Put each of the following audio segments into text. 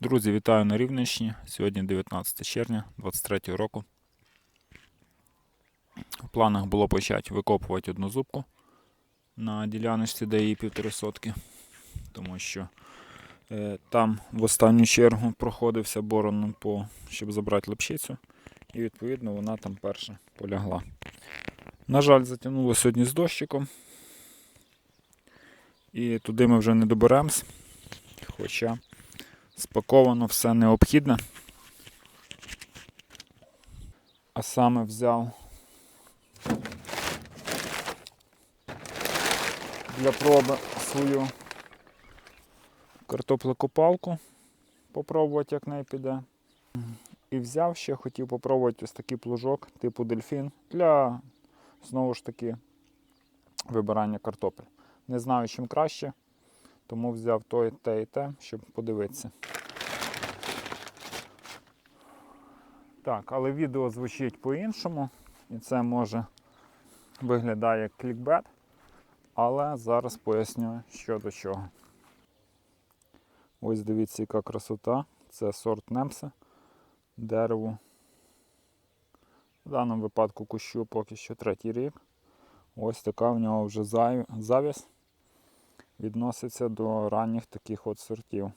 Друзі, вітаю на Рівненщині. Сьогодні 19 червня 23 року. В планах було почати викопувати одну зубку на діляночці, де її півтори сотки. Тому що е, там в останню чергу проходився бороном, по, щоб забрати лепшицю. І відповідно вона там перша полягла. На жаль, затягнуло сьогодні з дощиком. І туди ми вже не доберемось. Хоча спаковано все необхідне. А саме взяв для проби свою картоплекопалку, попробувати, як неї піде. І взяв ще, хотів попробувати ось такий плужок типу дельфін для знову ж таки вибирання картопель. Не знаю, чим краще, тому взяв то і те і те, щоб подивитися. Так, але відео звучить по-іншому, і це може виглядає як клікбет, але зараз поясню, що до чого. Ось дивіться, яка красота. Це сорт Немса, дерево. В даному випадку кущу поки що третій рік. Ось така в нього вже завість відноситься до ранніх таких от сортів.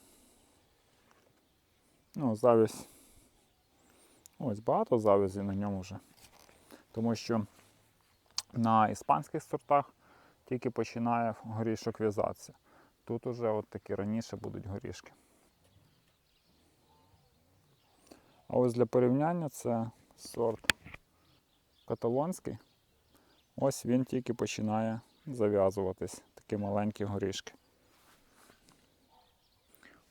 Ну, завість. Ось багато завязі на ньому вже. Тому що на іспанських сортах тільки починає горішок в'язатися. Тут уже от такі раніше будуть горішки. А ось для порівняння це сорт каталонський. Ось він тільки починає зав'язуватись, такі маленькі горішки.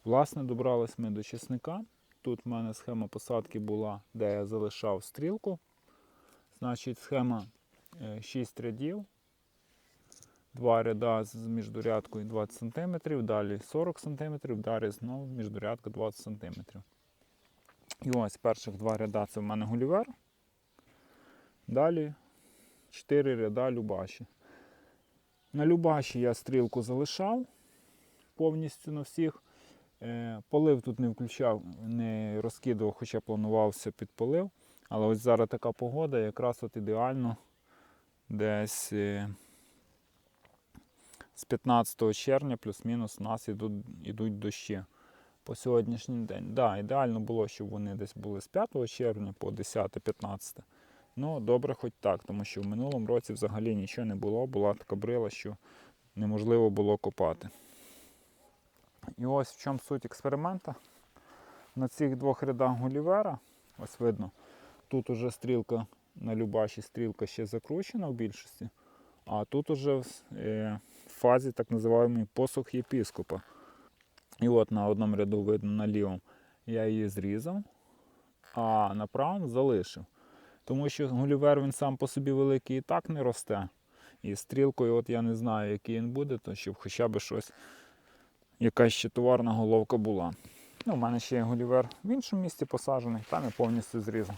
Власне, добрались ми до чесника. Тут в мене схема посадки була, де я залишав стрілку. Значить, схема 6 рядів. Два ряда з міждурядкою 20 см, далі 40 см, далі знову міждурядка 20 см. І ось перших два ряда це в мене гулівер. Далі 4 ряда Любаші. На Любаші я стрілку залишав повністю на всіх. Е, Полив тут не включав, не розкидував, хоча планувався під полив. Але ось зараз така погода, якраз от ідеально десь е, з 15 червня плюс-мінус у нас ідуть, ідуть дощі по сьогоднішній день. Да, ідеально було, щоб вони десь були з 5 червня по 10-15. Ну, добре, хоч так, тому що в минулому році взагалі нічого не було, була така брила, що неможливо було копати. І ось в чому суть експеримента. На цих двох рядах гулівера, ось видно, тут уже стрілка на Любаші стрілка ще закручена в більшості, а тут уже в е, фазі так називаємо посух єпіскопа. І от на одному ряду видно на лівому я її зрізав, а на правому залишив. Тому що гулівер він сам по собі великий і так не росте. І стрілкою, от я не знаю, який він буде, то щоб хоча б щось, якась ще товарна головка була. Ну, У мене ще є гулівер в іншому місці посаджений, там я повністю зрізав.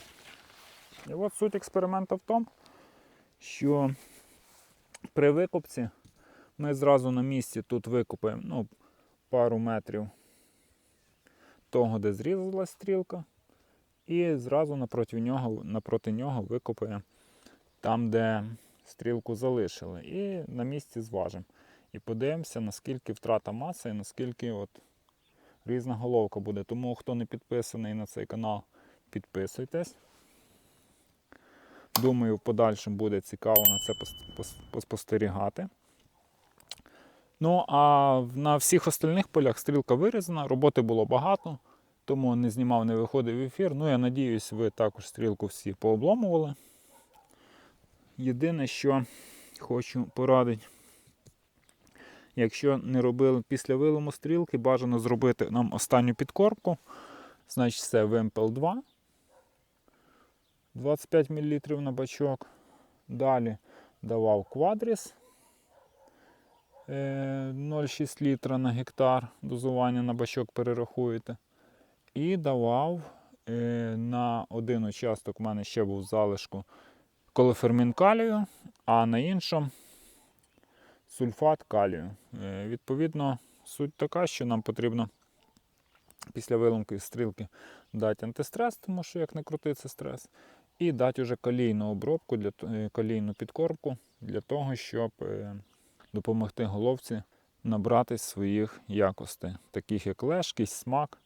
І от суть експерименту в тому, що при викопці ми зразу на місці тут викопаємо ну, пару метрів того, де зрізалась стрілка. І зразу напроти нього, напроти нього викопаємо там, де стрілку залишили. І на місці зважимо. І подивимося, наскільки втрата маси і наскільки от різна головка буде. Тому хто не підписаний на цей канал, підписуйтесь. Думаю, в подальшому буде цікаво на це пос- пос- поспостерігати. Ну, а на всіх остальних полях стрілка вирізана, роботи було багато тому не знімав, не виходив в ефір. Ну, я надіюсь, ви також стрілку всі пообломували. Єдине, що хочу порадити, якщо не робили після вилому стрілки, бажано зробити нам останню підкорбку. Значить, це Вимпел 2. 25 мл на бачок. Далі давав квадріс е, 0,6 літра на гектар. Дозування на бачок перерахуєте. І давав е, на один участок в мене ще був залишку колофермін калію, а на іншому сульфат калію. Е, відповідно, суть така, що нам потрібно після виломки стрілки дати антистрес, тому що як не крути, це стрес. І дати вже калійну обробку, для, е, калійну підкормку для того, щоб допомогти головці набрати своїх якостей, таких як лежкість, смак,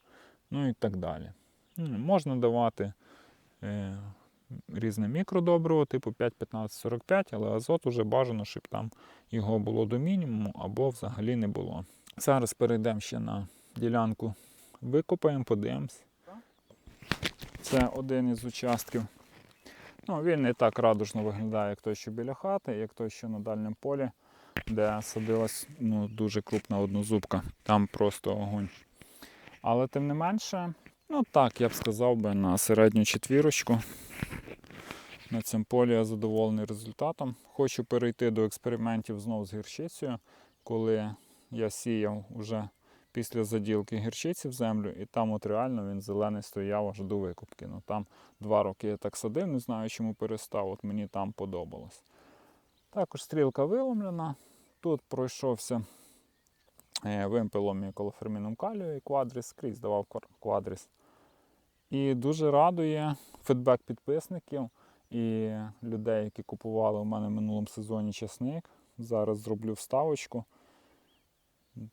ну і так далі. Ну, Можна давати е, різне мікродобриво, типу 5-15-45, але азот уже бажано, щоб там його було до мінімуму або взагалі не було. Зараз перейдемо ще на ділянку, викопаємо, подивимось. Це один із участків. Ну, він не так радужно виглядає, як той, що біля хати, як той, що на дальньому полі, де садилась ну, дуже крупна однозубка. Там просто огонь. Але тим не менше, ну так, я б сказав би на середню четвірочку. На цьому полі я задоволений результатом. Хочу перейти до експериментів знову з гірчицею, коли я сіяв уже після заділки гірчиці в землю, і там от реально він зелений стояв аж до викупки. Ну, там два роки я так садив, не знаю, чому перестав, от мені там подобалось. Також стрілка виломлена. Тут пройшовся вимпелом і колоферміном калію і квадріс, скрізь давав квадріс. І дуже радує фідбек підписників і людей, які купували у мене в минулому сезоні часник. Зараз зроблю вставочку.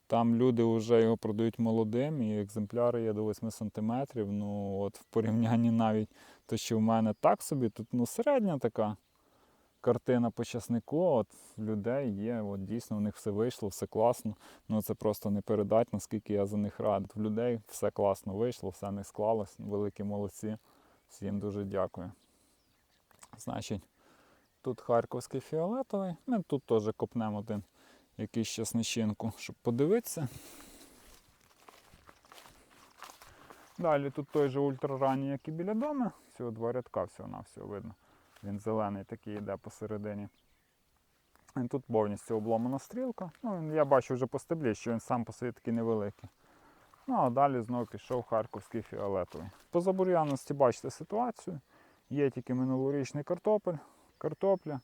Там люди вже його продають молодим, і екземпляри є до 8 см. Ну, от в порівнянні навіть те, що в мене так собі, тут ну, середня така картина по часнику. От людей є, от дійсно в них все вийшло, все класно. Ну це просто не передати, наскільки я за них радий. В людей все класно вийшло, все не склалось. Великі молодці. Всім дуже дякую. Значить, тут харківський фіолетовий. Ми тут теж копнемо один якийсь часничинку, щоб подивитися. Далі тут той же ультраранній, як і біля дому. Всього два рядка, всього на всього видно. Він зелений такий йде посередині. І тут повністю обломана стрілка. Ну, я бачу вже по стеблі, що він сам по собі такий невеликий. Ну а далі знову пішов харківський фіолетовий. По забур'яності бачите ситуацію. Є тільки минулорічний картопель, картопля,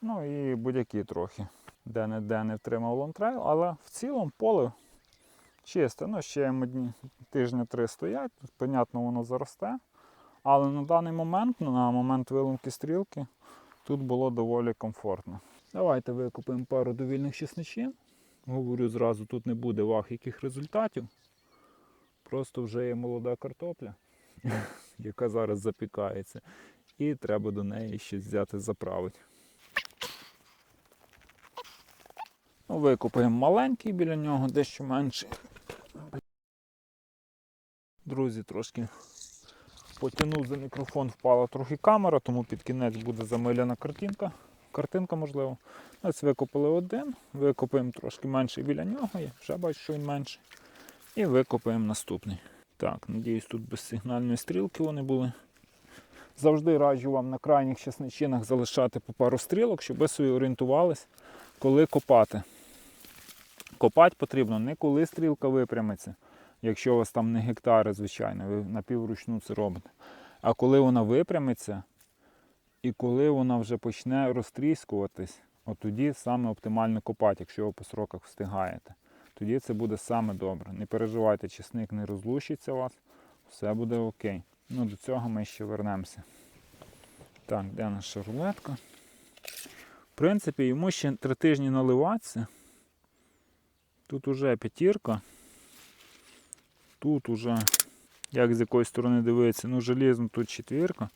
ну і будь-які трохи. Де-не-де не втримав лонтрейл, але в цілому поле чисте. Ну, ще одні тижні три стоять, понятно, воно заросте. Але на даний момент, на момент виломки стрілки, тут було доволі комфортно. Давайте викупимо пару довільних чесничів. Говорю зразу, тут не буде ваг яких результатів. Просто вже є молода картопля, яка зараз запікається. І треба до неї щось взяти заправити. Ну, Викупаємо маленький біля нього, дещо менший. Друзі, трошки потягнув за мікрофон, впала трохи камера, тому під кінець буде замилена картинка. Картинка, можливо. Ось викопали один, викопаємо трошки менший біля нього, я вже бачу, що він менший. І викопаємо наступний. Так, надіюсь, тут без сигнальної стрілки вони були. Завжди раджу вам на крайніх часничинах залишати по пару стрілок, щоб ви собі орієнтувались, коли копати. Копати потрібно не коли стрілка випрямиться, якщо у вас там не гектари, звичайно, ви напівручну це робите. А коли вона випрямиться і коли вона вже почне розтріскуватись, от тоді саме оптимально копати, якщо ви по сроках встигаєте. Тоді це буде саме добре. Не переживайте, чесник не розлущиться у вас, все буде окей. Ну, до цього ми ще вернемося. Так, де наша рулетка? В принципі, йому ще три тижні наливатися. Тут уже п'ятірка. Тут уже, як з якої сторони дивитися, ну желізно тут четвірка.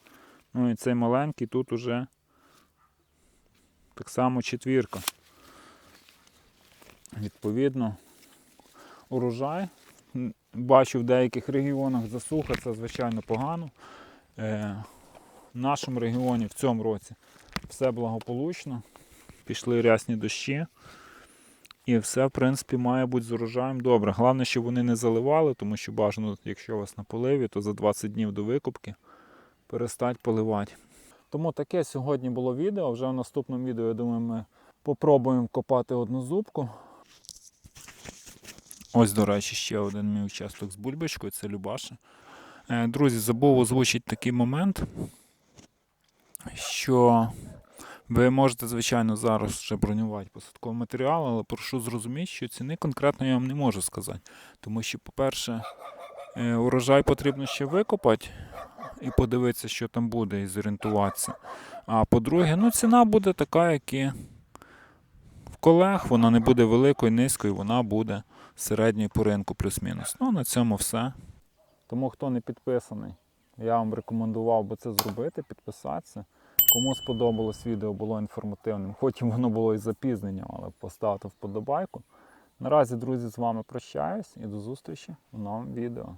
Ну і цей маленький тут уже так само четвірка. Відповідно, урожай. Бачу в деяких регіонах засуха, це звичайно погано. Е, в нашому регіоні в цьому році все благополучно. Пішли рясні дощі. І все, в принципі, має бути з урожаєм добре. Головне, щоб вони не заливали, тому що бажано, якщо у вас на поливі, то за 20 днів до викупки перестать поливати. Тому таке сьогодні було відео. Вже в наступному відео, я думаю, ми попробуємо копати одну зубку. Ось, до речі, ще один мій участок з бульбочкою, це Любаша. Е, Друзі, забув озвучити такий момент, що ви можете, звичайно, зараз вже бронювати посадковий матеріал, але прошу зрозуміти, що ціни конкретно я вам не можу сказати. Тому що, по-перше, Е, Урожай потрібно ще викопати і подивитися, що там буде, і зорієнтуватися. А по-друге, ну ціна буде така, як і в колег, вона не буде великою, низькою, вона буде середньою по ринку плюс-мінус. Ну, на цьому все. Тому хто не підписаний, я вам рекомендував би це зробити, підписатися. Кому сподобалось відео, було інформативним, хоч воно було і запізненням, але поставте вподобайку. Наразі, друзі, з вами прощаюсь і до зустрічі в новому відео.